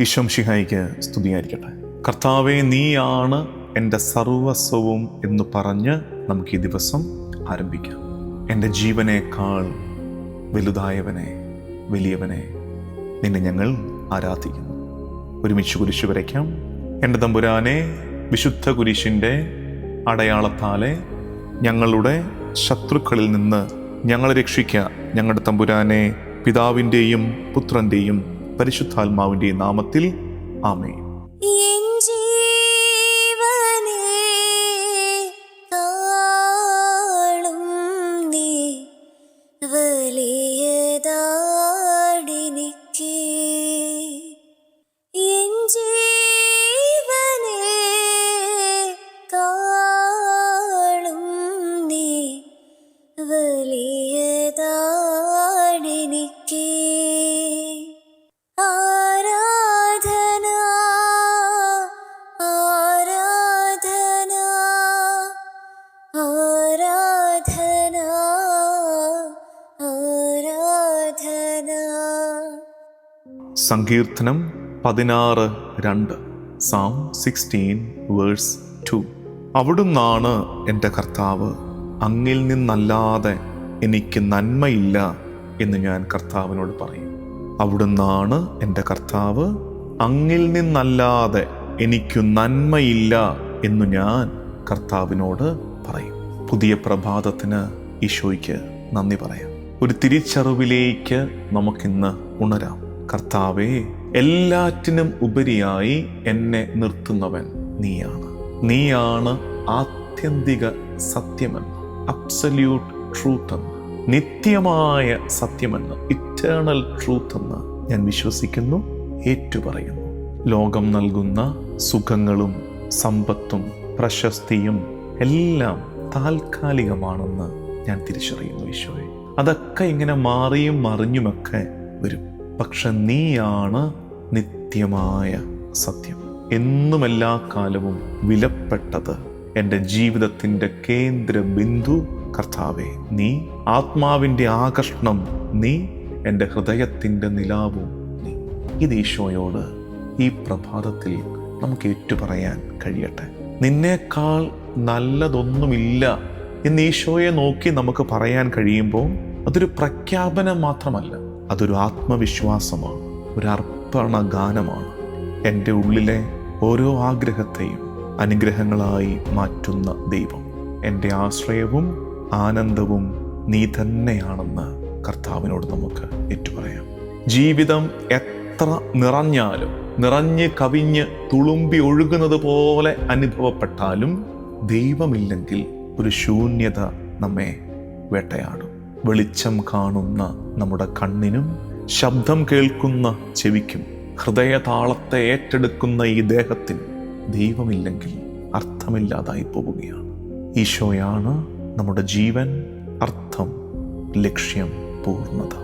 ഈശോം ഷിഹായിക്ക് സ്തുതിയായിരിക്കട്ടെ. കർത്താവെ നീയാണ് എന്റെ സർവസ്വവും എന്ന് പറഞ്ഞ് നമുക്ക് ഈ ദിവസം ആരംഭിക്കാം. എന്റെ ജീവനേക്കാൾ വലുതായവനെ വലിയവനെ നിന്നെ ഞങ്ങൾ ആരാധിക്കുന്നു. ഒരുമിച്ച് കുരിശ് വരയ്ക്കാം. എന്റെ തമ്പുരാനെ വിശുദ്ധ കുരിശിന്റെ അടയാളത്താലെ ഞങ്ങളുടെ ശത്രുക്കളിൽ നിന്ന് ഞങ്ങളെ രക്ഷിക്കുക ഞങ്ങളുടെ തമ്പുരാനെ പിതാവിന്റെയും പുത്രന്റെയും പരിശുദ്ധാത്മാവിന്റെയും നാമത്തിൽ ആമേ സങ്കീർത്തനം പതിനാറ് രണ്ട് സാം സിക്സ്റ്റീൻ വേഴ്സ് ടു അവിടുന്നാണ് എന്റെ കർത്താവ്. അങ്ങിൽ നിന്നല്ലാതെ എനിക്ക് നന്മയില്ല എന്ന് ഞാൻ കർത്താവിനോട് പറയും. അവിടുന്നാണ് എന്റെ കർത്താവ്. അങ്ങിൽ നിന്നല്ലാതെ എനിക്കു നന്മയില്ല എന്ന് ഞാൻ കർത്താവിനോട് പറയും. പുതിയ പ്രഭാതത്തിന് ഈശോയ്ക്ക് നന്ദി പറയാം. ഒരു തിരിച്ചറിവിലേക്ക് നമുക്കിന്ന് ഉണരാം. കർത്താവേ എല്ലാറ്റിനും ഉപരിയായി എന്നെ നിർത്തുന്നവൻ നീയാണ്. നീയാണ് ആത്യന്തിക സത്യമെന്ന് അബ്സല്യൂട്ട് ട്രൂത്ത് എന്ന് നിത്യമായ സത്യമെന്ന് ഇറ്റേണൽ ട്രൂത്ത് എന്ന് ഞാൻ വിശ്വസിക്കുന്നു ഏറ്റുപറയുന്നു. ലോകം നൽകുന്ന സുഖങ്ങളും സമ്പത്തും പ്രശസ്തിയും എല്ലാം താൽക്കാലികമാണെന്ന് ഞാൻ തിരിച്ചറിയുന്നു ഈശോയെ. അതൊക്കെ ഇങ്ങനെ മാറിയും മറിഞ്ഞുമൊക്കെ വരും. പക്ഷെ നീയാണ് നിത്യമായ സത്യം. എന്നും എല്ലാ കാലവും വിലപ്പെട്ടത് എന്റെ ജീവിതത്തിന്റെ കേന്ദ്ര ബിന്ദു കർത്താവെ. നീ ആത്മാവിന്റെ ആകർഷണം നീ എന്റെ ഹൃദയത്തിന്റെ നിലാവും നീ. ഇത് ഈശോയോട് ഈ പ്രഭാതത്തിൽ നമുക്ക് ഏറ്റുപറയാൻ കഴിയട്ടെ. നിന്നേക്കാൾ നല്ലതൊന്നുമില്ല എന്ന് ഈശോയെ നോക്കി നമുക്ക് പറയാൻ കഴിയുമ്പോൾ അതൊരു പ്രഖ്യാപനം മാത്രമല്ല. അതൊരു ആത്മവിശ്വാസമാണ് ഒരു അർപ്പണ ഗാനമാണ് എന്റെ ഉള്ളിലെ ഓരോ ആഗ്രഹത്തെയും അനുഗ്രഹങ്ങളായി മാറ്റുന്ന ദൈവം. എന്റെ ആശ്രയവും ആനന്ദവും നീ തന്നെയാണെന്ന് കർത്താവിനോട് നമുക്ക് ഏറ്റുപറയാം. ജീവിതം എത്ര നിറഞ്ഞാലും നിറഞ്ഞ് കവിഞ്ഞ് തുളുമ്പി ഒഴുകുന്നത് പോലെ അനുഭവപ്പെട്ടാലും ദൈവമില്ലെങ്കിൽ ഒരു ശൂന്യത നമ്മെ വേട്ടയാടും. വെളിച്ചം കാണുന്ന നമ്മുടെ കണ്ണിനും ശബ്ദം കേൾക്കുന്ന ചെവിക്കും ഹൃദയതാളത്തെ ഏറ്റെടുക്കുന്ന ഈ ദേഹത്തിന് ദൈവമില്ലെങ്കിൽ അർത്ഥമില്ലാതായി പോവുകയാണ്. ഈശോയാണ് നമ്മുടെ ജീവൻ അർത്ഥം ലക്ഷ്യം പൂർണത.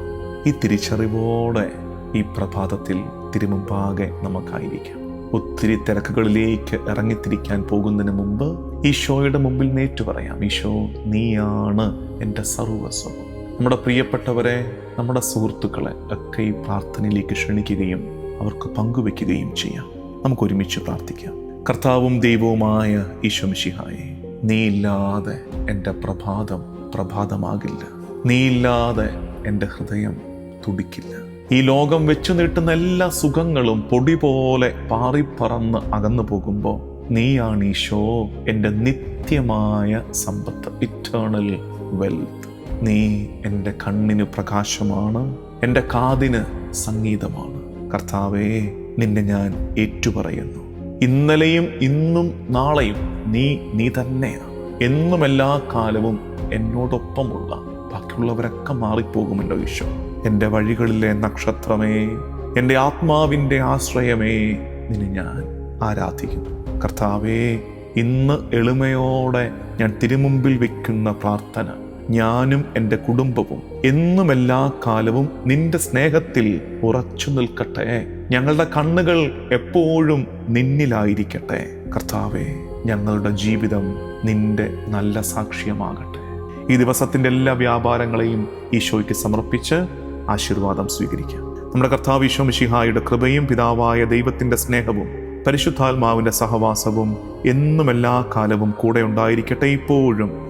ഈ തിരിച്ചറിവോടെ ഈ പ്രഭാതത്തിൽ തിരുമുമ്പാകെ നമുക്കായിരിക്കാം. ഒത്തിരി തിരക്കുകളിലേക്ക് ഇറങ്ങിത്തിരിക്കാൻ പോകുന്നതിന് മുമ്പ് ഈശോയുടെ മുമ്പിൽ നേറ്റു പറയാം ഈശോ നീയാണ് എന്റെ സർവസ്വം നമ്മുടെ പ്രിയപ്പെട്ടവരെ നമ്മുടെ സുഹൃത്തുക്കളെ ഒക്കെ ഈ പ്രാർത്ഥനയിലേക്ക് ക്ഷണിക്കുകയും അവർക്ക് പങ്കുവെക്കുകയും ചെയ്യാം. നമുക്ക് ഒരുമിച്ച് പ്രാർത്ഥിക്കാം. കർത്താവും ദൈവവുമായ ഈശോ നീ നീയില്ലാതെ എന്റെ പ്രഭാതം പ്രഭാതമാകില്ല. നീയില്ലാതെ എന്റെ ഹൃദയം തുടിക്കില്ല. ഈ ലോകം വെച്ചു നീട്ടുന്ന എല്ലാ സുഖങ്ങളും പൊടി പോലെ പാറിപ്പറന്ന് അകന്നു പോകുമ്പോൾ നീയാണ് ഈശോ എന്റെ നിത്യമായ സമ്പത്ത് ഇറ്റേണൽ വെൽത്ത് നീ എന്റെ കണ്ണിന് പ്രകാശമാണ് എന്റെ കാതിന് സംഗീതമാണ്. കർത്താവേ നിന്നെ ഞാൻ ഏറ്റുപറയുന്നു. ഇന്നലെയും ഇന്നും നാളെയും നീ നീ തന്നെയാണ്. എന്നും എല്ലാ കാലവും എന്നോടൊപ്പമുള്ള ബാക്കിയുള്ളവരൊക്കെ മാറിപ്പോകുമല്ലോ ഈശോ. എന്റെ വഴികളിലെ നക്ഷത്രമേ എന്റെ ആത്മാവിന്റെ ആശ്രയമേ നിന്നെ ഞാൻ ആരാധിക്കുന്നു. കർത്താവേ ഇന്ന് എളിമയോടെ ഞാൻ തിരുമുമ്പിൽ വയ്ക്കുന്ന പ്രാർത്ഥന ഞാനും എന്റെ കുടുംബവും എന്നും എല്ലാ കാലവും നിന്റെ സ്നേഹത്തിൽ ഉറച്ചു നിൽക്കട്ടെ. ഞങ്ങളുടെ കണ്ണുകൾ എപ്പോഴും നിന്നിലായിരിക്കട്ടെ. കർത്താവെ ഞങ്ങളുടെ ജീവിതം നിന്റെ നല്ല സാക്ഷ്യമാകട്ടെ. ഈ ദിവസത്തിന്റെ എല്ലാ വ്യാപാരങ്ങളെയും ഈശോയ്ക്ക് സമർപ്പിച്ച് ആശീർവാദം സ്വീകരിക്കാം. നമ്മുടെ കർത്താവ് ഈശോ മിഷിഹായുടെ കൃപയും പിതാവായ ദൈവത്തിന്റെ സ്നേഹവും പരിശുദ്ധാത്മാവിന്റെ സഹവാസവും എന്നും എല്ലാ കാലവും കൂടെ ഉണ്ടായിരിക്കട്ടെ ഇപ്പോഴും.